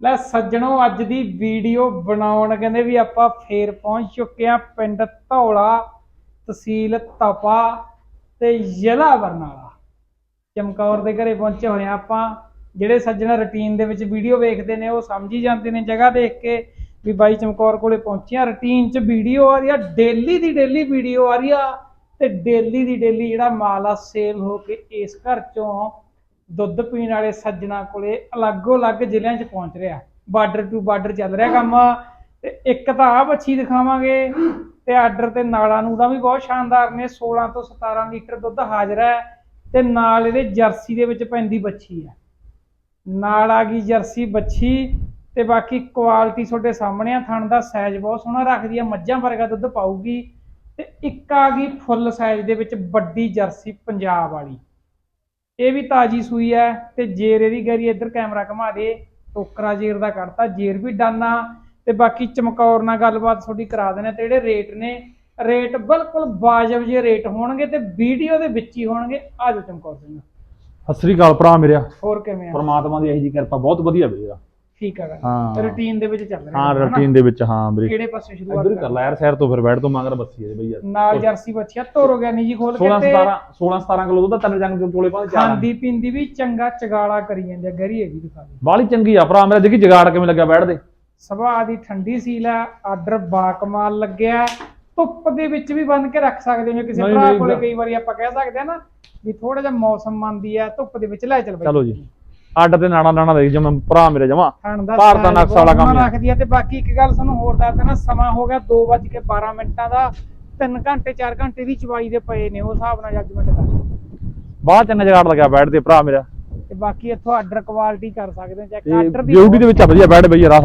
ਲੈ ਸੱਜਣੋ, ਅੱਜ ਦੀ ਵੀਡੀਓ ਬਣਾਉਣ ਕਹਿੰਦੇ ਵੀ ਆਪਾਂ ਫੇਰ ਪਹੁੰਚ ਚੁੱਕੇ ਆ ਪਿੰਡ ਧੌਲਾ ਤਹਿਸੀਲ ਤਪਾ ਤੇ ਜ਼ਿਲ੍ਹਾ ਬਰਨਾਲਾ। ਚਮਕੌਰ ਦੇ ਘਰੇ ਪਹੁੰਚੇ ਹੋਏ ਆ ਆਪਾਂ। ਜਿਹੜੇ ਸੱਜਣ ਰੁਟੀਨ ਦੇ ਵਿੱਚ ਵੀਡੀਓ ਵੇਖਦੇ ਨੇ, ਉਹ ਸਮਝ ਹੀ ਜਾਂਦੇ ਨੇ ਜਗ੍ਹਾ ਦੇਖ ਕੇ ਵੀ ਬਾਈ ਚਮਕੌਰ ਕੋਲੇ ਪਹੁੰਚਿਆ ਆ ਰੁਟੀਨ 'ਚ ਵੀਡੀਓ ਆ ਰਹੀ ਆ ਡੇਲੀ ਦੀ ਡੇਲੀ ਵੀਡੀਓ ਆ ਰਹੀ ਆ ਤੇ ਡੇਲੀ ਦੀ ਡੇਲੀ ਜਿਹੜਾ ਮਾਲ ਆ ਸੇਲ ਹੋ ਕੇ ਇਸ ਘਰ ਚੋਂ ਦੁੱਧ ਪੀਣ ਵਾਲੇ ਸੱਜਣਾ ਕੋਲੇ ਅਲੱਗੋ ਅਲੱਗ ਜ਼ਿਲ੍ਹਿਆਂ 'ਚ ਪਹੁੰਚ ਰਿਹਾ। ਬਾਰਡਰ ਟੂ ਬਾਰਡਰ ਚੱਲ ਰਿਹਾ ਕੰਮ। ਤੇ ਇੱਕ ਤਾਂ ਆ ਬੱਚੀ ਦਿਖਾਵਾਂਗੇ। ਤੇ ਆਰਡਰ ਤੇ ਨਾਲਾਂ ਨੂੰ ਦਾ ਵੀ ਬਹੁਤ ਸ਼ਾਨਦਾਰ ਨੇ। 16 ਤੋਂ 17 ਲੀਟਰ ਦੁੱਧ ਹਾਜ਼ਰ ਹੈ। ਤੇ ਨਾਲ ਇਹਦੇ ਜਰਸੀ ਦੇ ਵਿੱਚ ਪੈਂਦੀ ਬੱਚੀ ਹੈ। ਨਾਲ ਆ ਗਈ ਜਰਸੀ ਬੱਚੀ ਤੇ ਬਾਕੀ ਕੁਆਲਿਟੀ ਤੁਹਾਡੇ ਸਾਹਮਣੇ ਆ। ਥਣ ਦਾ ਸਾਈਜ਼ ਬਹੁਤ ਸੋਹਣਾ ਰੱਖਦੀ ਆ। ਮੱਝਾਂ ਵਰਗਾ ਦੁੱਧ ਪਾਊਗੀ। ਤੇ ਇੱਕ ਆ ਗਈ ਫੁੱਲ ਸਾਈਜ਼ ਦੇ ਵਿੱਚ ਵੱਡੀ ਜਰਸੀ ਪੰਜਾਬ ਵਾਲੀ। ਇਹ ਵੀ ਤਾਜੀ ਸੂਈ ਹੈ ਤੇ ਜੇਰ ਇਹਦੀ ਗਰੀ ਇੱਧਰ ਕੈਮਰਾ ਘੁਮਾ ਦੇ ਟੋਕਰਾ ਜੇਰ ਦਾ ਕੱਢਤਾ ਜੇਰ ਵੀ ਡਾਨਾ। ਤੇ ਬਾਕੀ ਚਮਕੌਰ ਨਾਲ ਗੱਲਬਾਤ ਤੁਹਾਡੀ ਕਰਾ ਦੇਣਾ ਤੇ ਜਿਹੜੇ ਰੇਟ ਨੇ ਰੇਟ ਬਿਲਕੁਲ ਵਾਜਬ ਜੇ ਰੇਟ ਹੋਣਗੇ ਤੇ ਵੀਡੀਓ ਦੇ ਵਿੱਚ ਹੀ ਹੋਣਗੇ। ਆ ਜਾਓ ਚਮਕੌਰ ਸਿੰਘ ਸਤਿ ਸ੍ਰੀ ਅਕਾਲ ਭਰਾ ਮੇਰਿਆ। ਹੋਰ ਕਿਵੇਂ ਆ? ਪਰਮਾਤਮਾ ਦੀ ਇਹੀ ਜੀ ਕਿਰਪਾ ਬਹੁਤ ਵਧੀਆ ਵੀਰੇ ਠੀਕ ਹੈਗਾ ਹਾਂ। ਰੁਟੀਨ ਦੇ ਵਿੱਚ ਚੱਲ ਰਿਹਾ ਹਾਂ ਹੈ ਨਾ? ਰੂਟੀਨ ਦੇ ਵਿੱਚ ਹਾਂ ਵੀਰੇ ਕਿਹੜੇ ਪਾਸੇ ਸ਼ੁਰੂਆਤ ਇੱਧਰ ਹੀ ਕਰ ਲੈ ਯਾਰ ਸ਼ਹਿਰ ਤੋਂ ਫਿਰ ਬੈਠ ਤੋਂ ਮਗਰ ਬੱਸੀ ਹੈ ਬਈ ਯਾਰ। ਨਾਲ ਜਰਸੀ ਬੱਚਿਆ ਤੋਰੋ ਗਿਆ ਨਹੀਂ ਜੀ ਖੋਲ ਕੇ 16 ਤੇ 17 16 17 ਕਿਲੋ ਦੁੱਧ ਦਾ ਤਿੰਨ ਜੰਗ ਚੋਲੇ ਪਾ ਚਾਰ ਖਾਂਦੀ ਪੀਂਦੀ ਵੀ ਚੰਗਾ ਚਗਾਲਾ ਕਰੀ ਜਾਂਦੇ ਆ, ਗਰੀ ਹੈਗੀ ਦਿਖਾ ਦੇ। ਬਾਲੀ ਚੰਗੀ ਆ ਭਰਾ ਮੇਰਾ ਦੇਖੀ ਜਗਾੜ ਕਿਵੇਂ ਲੱਗਿਆ ਬੈਠਦੇ ਸੁਭਾਅ ਦੀ ਠੰਡੀ ਸੀਲ ਹੈ ਆਰਡਰ ਬਾਕਮਾਲ ਲੱਗਿਆ। ਧੁੱਪ ਦੇ ਵਿੱਚ ਵੀ ਬੰਨ ਕੇ ਰੱਖ ਸਕਦੇ ਹੋ ਜੇ ਕਿਸੇ ਨਹੀਂ, ਭਰਾ ਨਹੀਂ, ਕੋਲੇ ਕਈ ਵਾਰੀ ਆਪਾਂ ਕਹਿ ਸਕਦੇ ਆ ਨਾ ਵੀ ਥੋੜਾ ਜਿਹਾ ਮੌਸਮ ਮੰਦੀ ਹੈ ਧੁੱਪ ਦੇ ਵਿੱਚ ਲੈ ਚੱਲ ਬਈ। ਚਲੋ ਜੀ। ਅੱਡ ਤੇ ਨਾਣਾ ਨਾਣਾ ਦੇਖ ਜਮ ਭਰਾ ਮੇਰੇ ਜਮਾ। ਖਾਣ ਦਾ ਨਕਸ਼ਾ ਵਾਲਾ ਕੰਮ ਹੈ। ਰੱਖਦੀ ਆ ਤੇ ਬਾਕੀ ਇੱਕ ਗੱਲ ਤੁਹਾਨੂੰ ਹੋਰ ਦੱਸ ਦੇਣਾ ਸਮਾਂ ਹੋ ਗਿਆ 2:12 ਮਿੰਟਾਂ ਦਾ। 3 ਘੰਟੇ 4 ਘੰਟੇ ਦੀ ਚਵਾਈ ਦੇ ਪਏ ਨੇ ਉਹ ਹਿਸਾਬ ਨਾਲ ਜੱਜਮੈਂਟ ਕਰ ਬਾਹਲਾ ਚੰਗਾ ਜਗਾੜ ਲੱਗਿਆ ਬੈਠਦੇ ਭਰਾ ਮੇਰਾ। ਤੇ ਬਾਕੀ ਇੱਥੋਂ ਆਰਡਰ ਕੁਆਲਿਟੀ ਕਰ ਸਕਦੇ ਚੈੱਕ ਆਰਡਰ ਦੀ ਬਿਊਟੀ ਦੇ ਵਿੱਚ ਆ ਵਧੀਆ ਬੈਠ ਬਈ ਯਾਰ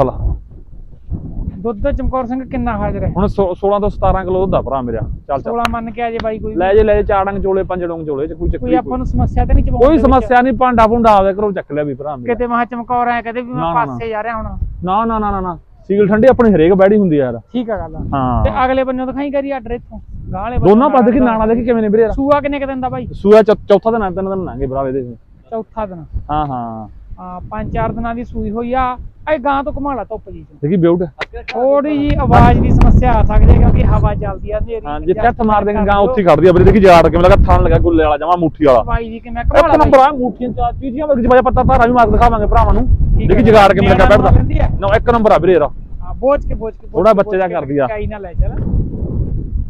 ਦੁੱਧ ਚਮਕੌਰ ਸਿੰਘ ਕਿੰਨਾ ਹਾਜ਼ਰ ਹੈ? ਹੁਣ 16 ਤੋਂ 17 ਕਿਲੋ ਦੁੱਧ ਆ ਭਰਾ ਮੇਰਾ। ਚੱਲ ਚੱਲ। 16 ਮੰਨ ਕੇ ਆ ਜੇ ਬਾਈ ਕੋਈ। ਲੈ ਜੇ ਲੈ ਜੇ ਚਾਰ ਡੰਗ ਚੋਲੇ ਪੰਜ ਡੰਗ ਚੋਲੇ ਚ ਕੋਈ ਚੱਕਰ ਕੋਈ ਆਪਾਂ ਨੂੰ ਸਮੱਸਿਆ ਤੇ ਨਹੀਂ ਚਵਾਉਂਦੇ ਕੋਈ ਸਮੱਸਿਆ ਨਹੀਂ ਭਾਂਡਾ ਭੁੰਡਾ ਆਵੇ ਕਰੋ ਚੱਕ ਲਿਆ ਵੀ ਭਰਾ ਮੇਰਾ। ਕਿਤੇ ਮਹਾ ਚਮਕੌਰ ਆਇਆ ਕਦੇ ਵੀ ਮੈਂ। ਪਾਸੇ ਜਾ ਰਿਹਾ ਹੁਣ। ਨਾ ਨਾ ਨਾ ਨਾ ਨਾ। ਸੀਲ ਠੰਡੀ ਆਪਣੀ ਹਰੇਕ ਬੈੜੀ ਹੁੰਦੀ ਆ ਯਾਰ। ਠੀਕ ਆ ਗੱਲ ਤੇ ਹਾਂ। ਅਗਲੇ ਬੰਨੋਂ ਦਿਖਾਈ ਕਰੀ ਆਰਡਰ ਇੱਥੋਂ। ਗਾਂ ਵਾਲੇ ਦੋਨਾਂ ਪਾਸੇ ਦੇਖੀ ਨਾਣਾ ਦੇਖੀ ਕਿਵੇਂ ਨੇ ਵੀਰੇ ਸੂਆ ਕਿੰਨੇ ਕ ਦਿੰਦਾ ਬਾਈ? ਸੂਆ ਚੌਥਾ ਦਿਨ ਆ, ਤਿੰਨ ਦਿਨ ਲੰਘੇ ਭਰਾਵੇ ਦੇ ਚੌਥਾ ਦਿਨ। ਹਾਂ ਹਾਂ। ਪੰਜ ਚਾਰ ਦਿਨਾਂ ਦੀ ਸੂਈ ਹੋਈ ਆ ਇਹ ਗਾਂ ਤੋਂ ਘੁਮਾ ਲਾ ਧੁੱਪ ਜੀ ਚ। ਦੇਖੀ ਬਿਊਟ? ਥੋੜੀ ਜੀ ਆਵਾਜ਼ ਦੀ ਸਮੱਸਿਆ ਆ ਸਕਦੀ ਹੈ ਕਿਉਂਕਿ ਹਵਾ ਚੱਲਦੀ ਆ ਹਨੇਰੀ ਹਾਂ ਜਿੱਥੇ ਹੱਥ ਮਾਰ ਦੇਂਗੇ ਗਾਂ ਉੱਥੇ ਖੜਦੀ ਆ ਵੀਰੇ ਦੇਖੀ ਜਾੜ ਕਿਵੇਂ ਲੱਗਾ ਥਣ ਲੱਗਾ ਗੁੱਲੇ ਵਾਲਾ ਜਮਾ ਮੁੱਠੀ ਵਾਲਾ। ਬਾਈ ਜੀ ਕਿਵੇਂ ਘੁਮਾ ਇੱਕ ਨੰਬਰ ਆ ਮੁੱਠੀਆਂ ਚਾ ਚੀਜ਼ੀਆਂ ਵਿੱਚ ਵਜਾ ਪੱਤਾ ਧਾਰਾ ਵੀ ਮਾਰ ਦਿਖਾਵਾਂਗੇ ਭਰਾਵਾਂ ਨੂੰ। ਦੇਖੀ। ਜਗਾੜ ਕਿਵੇਂ ਲੱਗਾ ਬੈਠਦਾ? ਨਾ ਇੱਕ ਨੰਬਰ ਆ ਵੀਰੇ ਹਾਂ ਬੋਝ ਕੇ ਬੋਝ ਕੇ ਕੇ, ਬੱਚੇ ਦਾ ਕਰਦੀ ਆ। ਇਕਾਈ ਨਾ ਲੈ ਚੱਲ।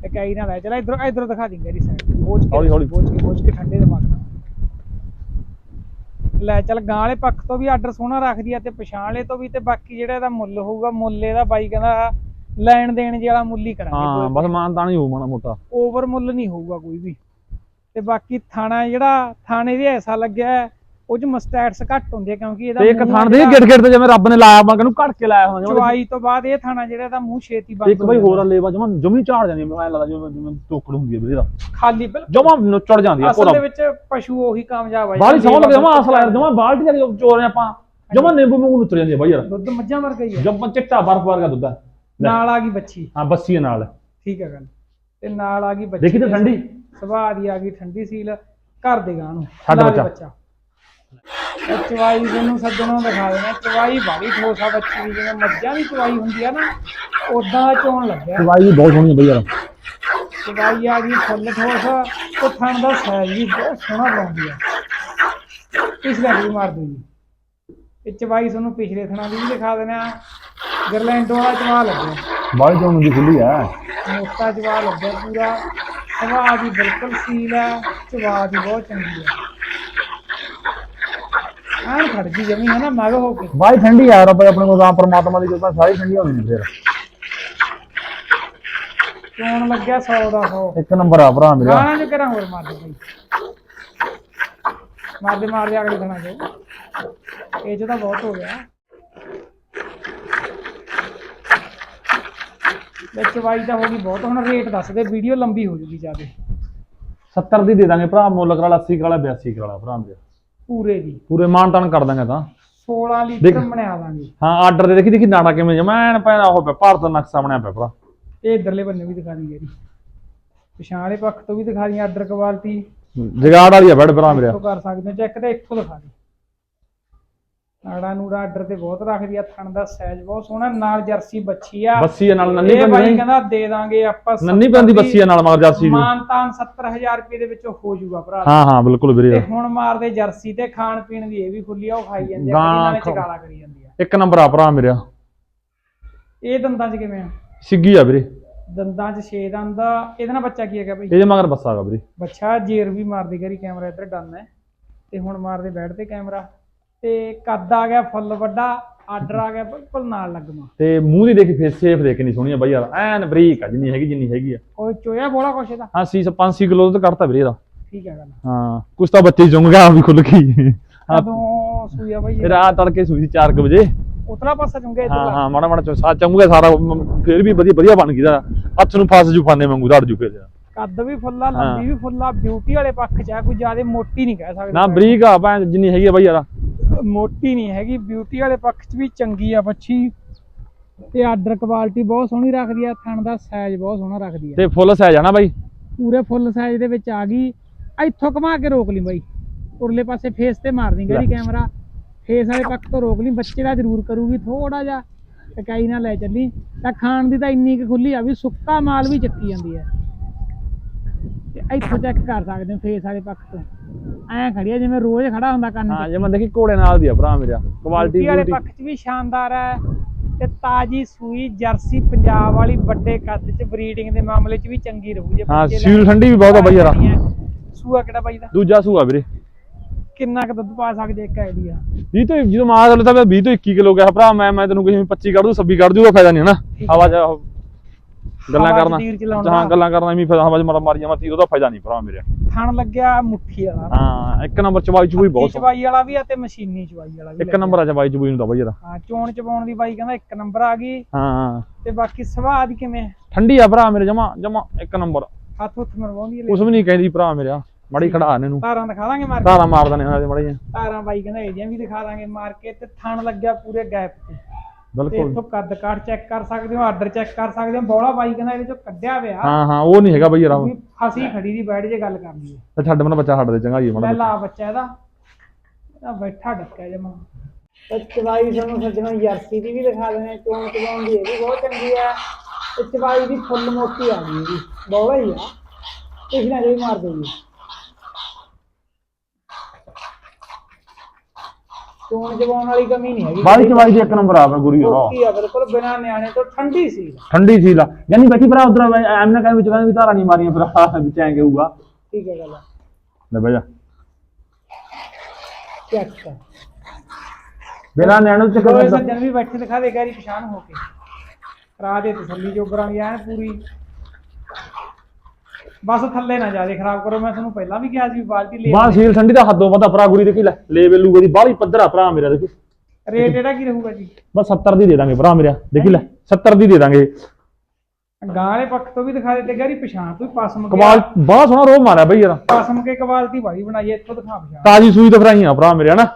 ਇਕਾਈ ਨਾ ਲੈ ਚੱਲ ਇਧਰ ਇਧਰ ਦਿਖਾ ਦਿੰਗੇ ਇਹਦੀ ਸਾਈਡ ਬੋਝ ਕੇ ਹੌਲੀ, ਹੌਲੀ। ਬੋਝ ਕੇ ਬੋਝ ਕੇ ਠੰਡੇ ਦਿਮਾਗ ਨਾਲ। ਲੈ ਚੱਲ ਗਾਂ ਵਾਲੇ ਪੱਖ ਤੋਂ ਵੀ ਆਰਡਰ ਸੋਹਣਾ ਰੱਖਦੀ ਆ ਤੇ ਪਛਾਣ ਵਾਲੇ ਤੋਂ ਵੀ ਤੇ ਬਾਕੀ ਜਿਹੜਾ ਇਹਦਾ ਮੁੱਲ ਹੋਊਗਾ ਮੁੱਲ ਇਹਦਾ ਬਾਈ ਕਹਿੰਦਾ ਲੈਣ ਦੇਣ ਜੇ ਵਾਲਾ ਮੁੱਲ ਹੀ ਹਾਂ ਕਰਾਂਗੇ ਬਸ ਹੋਊ ਮੋਟਾ। ਓਵਰ ਮੁੱਲ ਨਹੀਂ ਹੋਊਗਾ ਕੋਈ ਵੀ। ਤੇ ਬਾਕੀ ਥਾਣਾ ਜਿਹੜਾ ਥਾਣੇ ਵੀ ਐਸਾ ਲੱਗਿਆ ਹੈ, ਉਹ ਚ ਮਸਟੈਟਸ ਘੱਟ ਹੁੰਦੇ ਆ ਕਿਉਂਕਿ ਇਹਦਾ ਤੇ ਇੱਕ ਥਣ ਆ ਦੇ ਗਿੜ ਗਿੜ ਤੇ ਜਿਵੇਂ ਰੱਬ ਨੇ ਲਾਇਆ ਬਾ ਨੂੰ ਘੜ ਕੇ ਲਾਇਆ ਹੋਇਆ ਜਮਾਂ ਚਵਾਈ ਤੋਂ ਬਾਅਦ ਇਹ ਥਾਣਾ ਜਿਹੜਾ ਇਹਦਾ ਮੂੰਹ ਛੇਤੀ ਬੰਦ ਇੱਕ ਹੋ ਬਈ। ਹੋਰ ਆ ਲੇਵਾ ਜਮਾ ਜਮੀ ਝਾੜ ਜਾਂਦੀ ਮੈਨੂੰ ਐ ਲੱਗਦਾ ਜਿਵੇਂ ਜਿਵੇਂ ਟੋਕੜ ਹੁੰਦੀ ਹੈ ਵੀਰੇ ਦਾ ਖਾਲੀ ਬਿਲਕੁਲ। ਜਮਾ ਨੁੱਚੜ ਜਾਂਦੀ ਆ ਅਸਲ ਦੇ ਵਿੱਚ ਪਸ਼ੂ ਉਹੀ ਕਾਮਯਾਬ ਆ ਬਾਲੀ ਸੌਂ ਲੱਗੇ ਜਮਾ ਅਸਲ ਯਾਰ ਜਮਾ ਬਾਲਟੀ ਦੇ ਚੋਰ ਆਪਾਂ ਜਮਾ ਨਿੰਬੂ ਵਾਂਗੂ ਨੁੱਤਰ ਜਾਂਦੀ ਆ ਬਾਈ ਯਾਰ। ਦੁੱਧ ਮੱਝਾਂ ਵਰਗਾ ਹੀ ਹੈ ਜਮਾ ਚਿੱਟਾ ਬਰਫ ਵਰਗਾ ਦੁੱਧ ਆ। ਨਾਲ ਆ ਗਈ ਬੱਚੀ। ਹਾਂ ਬੱਸੀ ਨਾਲ। ਠੀਕ ਹੈ ਗੱਲ। ਤੇ ਨਾਲ ਆ ਗਈ ਬੱਚੀ ਦੇਖੀ ਤੇ ਠੰਡੀ? ਸੁਭਾਅ ਦੀ ਆ ਗਈ ਠੰਡੀ ਸੀਲ। ਘਰ ਦੇ ਗਾਂ ਨੂੰ। ਦੇ ਬੱਚਾ। ਇਹ ਚਵਾਈ ਜਿਹਨੂੰ ਸੱਜਣੋਂ ਦਿਖਾ ਦੇਣਾ। ਚਵਾਈ ਬਾੜੀ ਠੋਸਾ ਬੱਚੀ ਦੀ ਜਿਵੇਂ ਮੱਝਾਂ ਦੀ ਚਵਾਈ ਹੁੰਦੀ ਆ ਨਾ ਉਦਾਂ ਚੋਣ ਲੱਗਿਆ। ਦਵਾਈ ਵੀ ਬਹੁਤ ਸੋਹਣੀ ਹੈ ਬਈ ਯਾਰ। ਚਵਾਈ ਆ ਗਈ ਫੁੱਲ ਠੋਸ ਤੇ ਥਣ ਦਾ ਸਾਈਜ਼ ਵੀ ਬਹੁਤ ਸੋਹਣਾ ਬਣਾਉਂਦੀ ਆ। ਪਿਛਲੇ ਵੀ ਮਾਰ ਦੂ ਜੀ ਇਹ ਚਵਾਈ ਤੁਹਾਨੂੰ ਪਿਛਲੇ ਥਣਾਂ ਦੀ ਵੀ ਦਿਖਾ ਦੇਣਾ। ਗਰਲੈਂਡੋ ਵਾਲਾ ਚਵਾ ਲੱਗਿਆ। ਬਾਲੀ ਚੋਂ ਦੀ ਖੁੱਲੀ ਆ। ਮੋਟਾ ਜਵਾ ਲੱਗਿਆ ਪੂਰਾ। ਹਵਾ ਦੀ ਬਿਲਕੁਲ ਸੀਲ ਹੈ ਚਵਾ ਦੀ ਬਹੁਤ ਚੰਗੀ ਹੈ ਆਹ ਖੜ ਗਈ ਜਮੀ ਹੈ ਨਾ ਮਗ ਹੋ ਕੇ। ਬਾਈ ਠੰਡੀ ਆ ਰੱਬ ਆਪਣੇ ਕੋਲ ਤਾਂ ਪਰਮਾਤਮਾ ਦੀ ਕਿਰਪਾ ਸਾਰੀ ਠੰਡੀ ਹੋਣੀ ਹੈ ਫਿਰ। ਚੋਣ ਲੱਗਿਆ 100 ਦਾ 100 ਇੱਕ ਨੰਬਰ ਆ ਭਰਾ ਮੇਰਾ। ਗਾਣਾ ਜੋ ਕਰਾਂ ਹੋਰ ਮਾਰ ਦੇ ਮਾਰ ਦੇ ਮਾਰ ਦੇ ਅਗਲੇ ਦਿਨਾਂ ਜੋ ਇਹ ਤਾਂ ਬਹੁਤ ਹੋ ਗਿਆ। ਵਿੱਚ ਵਾਈ ਤਾਂ ਹੋ ਗਈ ਬਹੁਤ ਹੁਣ ਰੇਟ ਦੱਸ ਦੇ ਵੀਡੀਓ ਲੰਬੀ ਹੋ ਜੂਗੀ ਜਿਆਦੇ। 70 ਦੀ ਦੇ ਦਾਂਗੇ ਭਰਾ ਮੁੱਲ ਕਰਾ 80 ਕਰਾ 82 ਕਰਾ ਭਰਾ ਮੇਰੇ। ਪੂਰੇ ਦੀ। ਪੂਰੇ ਮਾਨ ਤਾਨ ਕਰ ਦਾਂਗੇ ਤਾਂ। 16 ਦੇਖ। ਲੀਟਰ ਬਣਾ ਦਾਂਗੇ। ਹਾਂ ਆਰਡਰ ਦੇ ਦੇਖੀ ਦੇਖੀ ਨਾੜਾ ਕਿਵੇਂ ਜਮਾ ਐਨ ਪੈਣਾ ਉਹ ਪਿਆ ਭਾਰਤ ਦਾ ਨਕਸ਼ਾ ਬਣਿਆ ਪਿਆ ਭਰਾ। ਇਹ ਇਧਰਲੇ ਬੰਨੇ ਵੀ ਦਿਖਾ ਦੀ ਜਿਹੜੀ ਪਿਛਾਂ ਵਾਲੇ ਪੱਖ ਤੋਂ ਵੀ ਦਿਖਾ ਦੀ ਆਰਡਰ ਕੁਆਲਿਟੀ। ਜਗਾੜ ਵਾਲੀ ਆ ਬੈਡ ਭਰਾ ਮੇਰਾ। ਕਰ ਸਕਦੇ ਹੋ ਚੈੱਕ ਤੇ ਇੱਥੋਂ ਦਿਖਾ ਦੀ। ਨਾੜਾ ਨੂੜਾ ਆਰਡਰ ਤੇ ਬਹੁਤ ਰੱਖਦੀ ਆ ਥਣ ਦਾ ਸਾਈਜ਼ ਬਹੁਤ ਸੋਹਣਾ ਨਾਲ ਜਰਸੀ ਬੱਚੀ ਆ। ਬੱਸੀ ਨਾਲ ਨੰਨੀ ਇਹ ਬਾਈ ਕਹਿੰਦਾ ਦੇ ਦਾਂਗੇ ਆਪਾਂ ਨੰਨੀ ਪੈਂਦੀ ਬੱਸੀ ਨਾਲ ਮਗਰ ਜਰਸੀ ਦੀ। ਮਾਨਤਾਨ 70000 ਰੁਪਏ ਦੇ ਵਿੱਚ ਹੋ ਜਾਊਗਾ ਭਰਾ। ਹਾਂ ਹਾਂ ਬਿਲਕੁਲ ਤੇ ਵੀਰੇ ਹੁਣ ਮਾਰਦੇ ਜਰਸੀ ਤੇ ਖਾਣ ਪੀਣ ਦੀ ਇਹ ਵੀ ਖੁੱਲੀ ਆ ਉਹ ਖਾਈ ਜਾਂਦੀ ਆ ਗਾਂ ਨਾਲੇ ਖਾਓ। ਚਗਾਲਾ ਕਰੀ ਜਾਂਦੀ ਆ। ਇੱਕ ਨੰਬਰ ਆ ਭਰਾ ਮੇਰਾ। ਇਹ ਦੰਦਾਂ 'ਚ ਕਿਵੇਂ ਆ? ਸਿੱਗੀ ਆ ਵੀਰੇ। ਦੰਦਾਂ 'ਚ 6 ਦੰਦ ਆ। ਇਹਦੇ ਨਾਲ ਬੱਚਾ ਕੀ ਹੈਗਾ ਬਈ? ਇਹਦੇ ਮਗਰ ਬੱਸਾ ਹੈਗਾ ਵੀਰੇ। ਬੱਚਾ ਜੇਰ ਵੀ ਮਾਰਦੀ ਕਰੀ ਕੈਮਰਾ ਇੱਧਰ ਡਨ ਹੈ। ਤੇ ਹੁਣ ਮਾਰਦੇ ਬੈਠ ਤੇ ਕੈਮਰਾ। ਤੇ ਕੱਦ ਆ ਗਿਆ ਫੁੱਲ ਵੱਡਾ ਆਰਡਰ ਆ ਗਿਆ ਬਿਲਕੁਲ ਨਾਲ ਲੱਗਮਾ। ਤੇ ਮੂੰਹ ਦੀ ਦੇਖੀ ਫੇਸ ਸ਼ੇਪ ਦੇਖ ਨਹੀਂ ਸੋਹਣੀ ਆ ਬਾਈ ਯਾਰ। ਐਨ ਬਰੀਕ ਆ ਜਿੰਨੀ ਹੈਗੀ ਜਿੰਨੀ ਹੈਗੀ ਆ। ਕੋਈ ਚੋਇਆ ਬੋਲਾ ਕੁਛ ਇਹਦਾ? ਹਾਂ 6 5 ਕਿਲੋ ਤਾਂ ਕਰਤਾ ਵੀਰੇ ਇਹਦਾ। ਠੀਕ ਹੈ ਗੱਲ ਹਾਂ ਕੁਛ ਤਾਂ ਬੱਚੇ ਜੁੰਗ ਗਿਆ ਵੀ ਖੁੱਲ ਗਈ। ਹਾਂ। ਕਦੋਂ ਸੂਇਆ ਬਈ ਫਿਰ ਆ ਤੜਕੇ ਸੂਈ ਸੀ 4 ਵਜੇ। ਉਤਲਾ ਪਾਸਾ ਚੁੰਗੇ ਹਾਂ ਇਧਰ ਹਾਂ ਮਾੜਾ ਮਾੜਾ ਚੋ ਸਾ ਚੰਗੂਗਾ ਸਾਰਾ ਫਿਰ ਵੀ ਵਧੀਆ ਵਧੀਆ ਬਣ ਗਿਆ ਹੱਥ ਨੂੰ ਫਸ ਜੂ ਫਾਨੇ ਵਾਂਗੂ ਧੜ ਜੂ ਫਿਰ। ਕੱਦ ਵੀ ਫੁੱਲਾ ਲੰਬੀ ਵੀ ਫੁੱਲਾ ਬਿਊਟੀ ਵਾਲੇ ਪੱਖ 'ਚ ਆ ਕੋਈ ਜ਼ਿਆਦਾ ਮੋਟੀ ਨਹੀਂ ਕਹਿ ਸਕਦੇ। ਨਾ ਬਰੀਕ ਆ ਭੈਣ ਜਿੰਨੀ ਹੈਗੀ ਆ ਬਾਈ ਯਾਰ। ਮੋਟੀ ਨਹੀਂ ਹੈਗੀ ਬਿਊਟੀ ਵਾਲੇ ਪੱਖ 'ਚ ਵੀ ਚੰਗੀ ਆ ਬੱਚੀ ਤੇ ਆਰਡਰ ਕੁਆਲਿਟੀ ਬਹੁਤ ਸੋਹਣੀ ਰੱਖਦੀ ਆ ਥਣ ਦਾ ਸਾਈਜ਼ ਬਹੁਤ ਸੋਹਣਾ ਰੱਖਦੀ ਆ। ਤੇ ਫੁੱਲ ਸਾਈਜ਼ ਆ ਨਾ ਬਾਈ? ਪੂਰੇ ਫੁੱਲ ਸਾਈਜ਼ ਦੇ ਵਿੱਚ ਆ ਗਈ। ਇੱਥੋਂ ਘੁਮਾ ਕੇ ਰੋਕ ਲਈ ਬਾਈ। ਉਰਲੇ ਪਾਸੇ ਫੇਸ ਤੇ ਮਾਰ ਦੀ ਗੜੀ ਕੈਮਰਾ ਫੇਸ ਵਾਲੇ ਪੱਖ ਤੋਂ ਰੋਕ ਲਈ ਬੱਚੇ ਦਾ ਜ਼ਰੂਰ ਕਰੂਗੀ ਥੋੜਾ ਜਿਹਾ। ਟਕਾਈ ਨਾਲ ਲੈ ਚੱਲੀ। ਤਾਂ ਖਾਣ ਦੀ ਤਾਂ ਇੰਨੀ ਕੁ ਖੁੱਲੀ ਆ ਵੀ ਸੁੱਕਾ ਮਾਲ ਵੀ ਚੱਕੀ ਜਾਂਦੀ ਹੈ ਇੱਥੋਂ ਚੈੱਕ ਕਰ ਸਕਦੇ ਹੋ ਫੇਸ ਵਾਲੇ ਪੱਖ ਤੋਂ। ਐਂ ਖੜੀ ਆ ਜਿਵੇਂ ਰੋਜ਼ ਖੜਾ ਹੁੰਦਾ ਕੰਨ ਹਾਂ ਜੇ ਮੈਂ ਦੇਖੀ ਘੋੜੇ ਨਾਲ ਦੀ ਆ ਭਰਾ ਮੇਰਾ ਕੁਆਲਿਟੀ ਵਾਲੇ ਪੱਖ 'ਚ ਵੀ ਸ਼ਾਨਦਾਰ ਹੈ ਤੇ ਤਾਜੀ ਸੂਈ ਜਰਸੀ ਪੰਜਾਬ ਵਾਲੀ ਵੱਡੇ ਕੱਦ 'ਚ ਬਰੀਡਿੰਗ ਦੇ ਮਾਮਲੇ 'ਚ ਵੀ ਚੰਗੀ ਰਹੂ ਜੇ ਹਾਂ ਬੱਚੇ ਸੀਲ ਲੈਣੇ। ਠੰਡੀ ਵੀ ਬਹੁਤ ਆ ਬਾਈ ਯਾਰ। ਸੂਆ ਕਿਹੜਾ ਬਾਈ ਦਾ? ਦੂਜਾ ਸੂਆ ਵੀਰੇ। ਕਿੰਨਾ ਕੁ ਦੁੱਧ ਪਾ ਸਕਦੇ ਇੱਕ ਆਈਡੀਆ 20 ਤੋਂ ਜਦੋਂ ਮਾਂ ਦਾ ਤਾਂ 20 ਤੋਂ 21 ਕਿਲੋ ਗਿਆ ਭਰਾ ਮੈਂ ਮੈਂ ਤੈਨੂੰ ਕਿਸੇ 25 ਕੱਢ ਦੂੰ 26 ਕੱਢ ਦੂੰ ਉਹਦਾ ਫਾਇਦਾ ਨਹੀਂ ਹੈ ਨਾ। ਠੀਕ ਹਵਾ ਉਹ ਗੱਲਾਂ ਹਵਾ ਚ ਕਰਨਾ। ਤੀਰ ਚਲਾਉਣ ਹਾਂ ਦਾ। ਗੱਲਾਂ ਕਰਨਾ ਐਵੇਂ ਫਾਇਦਾ ਹਵਾ ਚ ਮਾਰਾ ਮਾਰੀ ਜਾਵਾਂ ਤੀਰ ਉਹਦਾ ਫਾਇਦਾ ਨਹੀਂ ਭਰਾ ਮੇਰੇ। ਥਣ ਲੱਗਿਆ ਮੁੱਠੀ ਵਾਲਾ। ਹਾਂ ਇੱਕ ਨੰਬਰ ਚਵਾਈ ਚ ਵੀ ਬਹੁਤ ਸੋਹਣਾ। ਚਵਾਈ ਵਾਲਾ ਵੀ ਆ ਤੇ ਮਸ਼ੀਨੀ ਚਵਾਈ ਵਾਲਾ ਵੀ ਇੱਕ ਨੰਬਰ ਆ ਚਵਾਈ ਚ ਵੀ ਹੁੰਦਾ ਬਾਈ ਯਾਰ ਹਾਂ ਚੋਣ ਚਵਾਉਣ ਦੀ ਬਾਈ ਕਹਿੰਦਾ ਇੱਕ ਨੰਬਰ ਆ ਗਈ। ਹਾਂ ਤੇ ਬਾਕੀ ਸੁਭਾਅ ਦੀ ਕਿਵੇਂ? ਠੰਡੀ ਆ ਭਰਾ ਮੇਰੇ ਜਮਾ ਜਮਾ ਇੱਕ ਨੰਬਰ। ਹੱਥ ਹੁੱਥ ਮਰਵਾਉਂਦੀ ਹੈ ਕੁਛ ਵੀ ਨਹੀਂ ਕਹਿੰਦੀ ਭਰਾ ਮੇਰਾ। ਮਾੜੀ ਖੜਾ ਨੇ ਇਹਨੂੰ। ਤਾਰਾਂ ਦਿਖਾ ਦਾਂਗੇ ਮਾਰ ਕੇ। ਧਾਰਾ ਮਾਰ ਦਨੇ ਮਾੜੀ। ਤਾਰਾਂ ਬਾਈ ਕਹਿੰਦਾ ਇਹਦੀਆਂ ਵੀ ਦਿਖਾ ਦਾਂਗੇ ਮਾਰ ਕੇ ਤੇ ਥਣ ਲੱਗਿਆ ਪੂਰੇ ਗੈਪ ਤੇ। ਤੇ ਬਿਲਕੁਲ ਇੱਥੋਂ ਕੱਦ ਕਾਠ ਚੈੱਕ ਕਰ ਸਕਦੇ ਹੋ ਆਰਡਰ ਚੈੱਕ ਕਰ ਸਕਦੇ ਹੋ। ਬੋਲਾ ਬਾਈ ਕਹਿੰਦਾ ਇਹਦੇ ਚੋਂ ਕੱਢਿਆ ਹੋਇਆ। ਹਾਂ ਹਾਂ ਉਹ ਨਹੀਂ ਹੈਗਾ ਬਾਈ ਯਾਰ। ਵੀ ਫਸੀ ਖੜੀ ਦੀ ਬੈਠ ਜੇ ਗੱਲ ਕਰਨੀ ਹੈ। ਤੇ ਛੱਡ ਮਨ ਬੱਚਾ ਛੱਡ ਦੇ ਚੰਗਾ ਹੀ ਲੈ ਮਾੜਾ ਲਾ ਬੱਚਾ। ਇਹਦਾ। ਇਹਦਾ ਬੈਠਾ ਡੱਕਿਆ ਜਮਾ। ਤੇ ਚਵਾਈ ਤੁਹਾਨੂੰ ਸੱਜਣਾ ਜਰਸੀ ਦੀ ਵੀ ਦਿਖਾ ਦੇਣੇ ਚੋਣ ਚਵਾਉਣ ਦੀ ਇਹ ਵੀ ਬਹੁਤ ਚੰਗੀ ਹੈ। ਤੇ ਚਵਾਈ ਦੀ ਫੁੱਲ ਮੋਟੀ ਆ ਗਈ ਇਹਦੀ ਬੋਲਾ ਹੀ ਆ। ਇਸ ਨਾਲ ਜਿਹੜੀ ਮਾਰ ਦੇਗੀ ਚੋਣ ਵਾਲੀ ਕਮੀ ਨਹੀਂ ਹੈਗੀ। ਬਾਈ ਚਵਾਈ ਦੀ ਇੱਕ ਨੰਬਰ ਆ ਗੁਰੀ ਮੋਟੀ ਆ ਬਿਲਕੁਲ ਬਿਨਾ ਨਿਆਣੇ ਤੋਂ ਠੰਡੀ ਸੀ। ਠੰਡੀ ਸੀ ਲਾ। ਯਾਨੀ ਬੈਠੀ ਭਰਾ ਉਧਰ ਐਮ ਨਾ ਕਹਿੰਦੇ ਵਿੱਚ ਕਹਿੰਦੇ ਵੀ ਧਾਰਾ ਨਹੀਂ ਮਾਰੀਆਂ ਭਰਾ ਵਿੱਚ ਐਂ ਹੋਊਗਾ ਠੀਕ ਹੈ ਗੱਲ ਲੈ ਬਈ ਜਾ। ਚੈੱਕ ਕਰ ਬਿਨਾ ਨਿਆਣੇ ਦੋਏ ਕਰ ਸੱਜਣ ਵੀ ਬੈਠੇ ਦਿਖਾ ਦੇ ਗੈਰੀ ਪਛਾਣ ਹੋ ਕੇ। ਕਰਾ ਦੇ ਤਸੱਲੀ ਜੋਗਰਾਂ ਦੀ ਐਨ ਪੂਰੀ। ਬਸ ਥੱਲੇ ਨਾ ਜਾਦੇ ਖਰਾਬ ਕਰੋ। ਮੈਂ ਤੁਹਾਨੂੰ ਪਹਿਲਾਂ ਵੀ ਕਿਹਾ ਸੀ ਬਾਲਟੀ ਲੈ ਬਾਹ ਸੀਲ ਠੰਡੀ ਦਾ ਹੱਦੋਂ ਵੱਧਾ ਭਰਾ ਗੁਰੀ ਦੇਖੀ ਲੈ ਲੈ ਵੇਲੂ ਦੀ ਬਾਹਲੀ ਪੱਧਰਾ ਭਰਾ ਮੇਰਾ ਦੇਖੀ। ਰੇਟ ਇਹਦਾ ਕੀ ਰਹੂਗਾ ਜੀ? ਬਸ 70 ਦੀ ਦੇ ਦਾਂਗੇ ਭਰਾ ਮੇਰਾ ਦੇਖੀ ਲੈ 70 ਦੀ ਦੇ ਦਾਂਗੇ। ਗਾਂ ਵਾਲੇ ਪੱਖ ਤੋਂ ਵੀ ਦਿਖਾ ਦੇ ਤੇ ਗੈਰੀ ਪਛਾਣ ਤੂੰ ਪਸਮ ਕੇ ਕਮਾਲ ਬਾਹ ਸੋਹਣਾ ਰੋਹ ਮਾਰਿਆ ਬਈ ਯਾਰ। ਪਸਮ ਕੇ ਕਵਾਲਤੀ ਬਾਈ ਬਣਾਈ ਹੈ, ਇੱਥੋਂ ਦਿਖਾ ਪਛਾਣ। ਤਾਜੀ ਸੂਈ ਤੇ ਫਰਾਈਆਂ ਭਰਾ ਮੇਰੇ ਹਨਾ?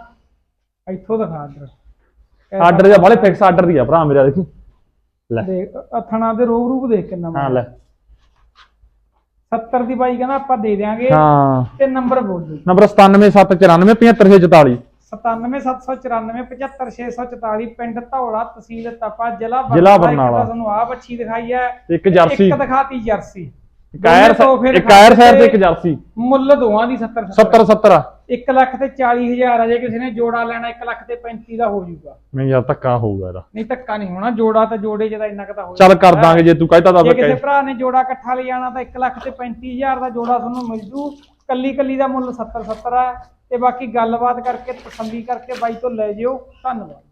ਇੱਥੋਂ ਦਿਖਾ ਇੱਧਰ। ਆਰਡਰ ਜਾਂ ਬਾਲੇ ਫਿਕਸ ਆਰਡਰ ਦੀ ਆ ਭਰਾ ਮੇਰਾ ਦੇਖੀ। ਲੈ। ਦੇਖ ਅਥਣਾ ਦੇ ਰੋਗ ਰੂਪ ਦੇਖ ਕਿੰਨਾ ਹਾਂ ਲੈ। 70 ਦੀ ਬਾਈ ਕਹਿੰਦਾ ਆਪਾਂ ਦੇ ਦਿਆਂਗੇ ਹਾਂ। ਤੇ ਨੰਬਰ ਬੋਲ ਦਿਓ। ਨੰਬਰ 97794 75644 9774975644 ਪਿੰਡ ਧੌਲਾ ਤਹਿਸੀਲ ਤਪਾ ਜ਼ਿਲ੍ਹਾ ਬਰਨਾਲਾ। ਤੁਹਾਨੂੰ ਆ ਬੱਚੀ ਦਿਖਾਈ ਹੈ। ਇੱਕ ਜਰਸੀ। ਇੱਕ ਦਿਖਾਤੀ ਜਰਸੀ। ਕਾਇਰ ਕਾਇਰ ਸਾਹਿਬ ਤੇ ਇੱਕ ਜਰਸੀ। ਮੁੱਲ ਦੋਵਾਂ ਦੀ 70 70 70 1 ਲੱਖ ਤੇ 40 ਹਜ਼ਾਰ ਆ ਜੇ ਕਿਸੇ ਨੇ ਜੋੜਾ ਲੈਣਾ 1 ਲੱਖ ਤੇ 35 ਦਾ ਹੋ ਜਾਊਗਾ। ਨਹੀਂ ਯਾਰ ਧੱਕਾ ਹੋਊਗਾ ਇਹਦਾ। ਨਹੀਂ ਧੱਕਾ ਨਹੀਂ ਹੋਣਾ ਜੋੜਾ ਤਾਂ ਜੋੜੇ ਜਿਹਦਾ ਇੰਨਾ ਕੁ ਤਾਂ ਹੋ ਚੱਲ ਕਰ। ਦਾਂਗੇ ਜੇ ਤੂੰ ਕਹਿਤਾ ਤਾਂ ਜੇ ਕਿਸੇ ਭਰਾ ਨੇ ਜੋੜਾ ਇਕੱਠਾ ਲੈ ਜਾਣਾ ਤਾਂ 1 ਲੱਖ ਤੇ 35000 ਦਾ ਜੋੜਾ ਤੁਹਾਨੂੰ ਮਿਲ ਜੂ। ਕੱਲੀ ਕੱਲੀ ਦਾ ਮੁੱਲ 70 70 ਹੈ ਤੇ ਬਾਕੀ ਗੱਲਬਾਤ ਕਰਕੇ ਤਸੱਲੀ ਕਰਕੇ ਬਾਈ ਤੋਂ ਲੈ ਜਿਓ। ਧੰਨਵਾਦ।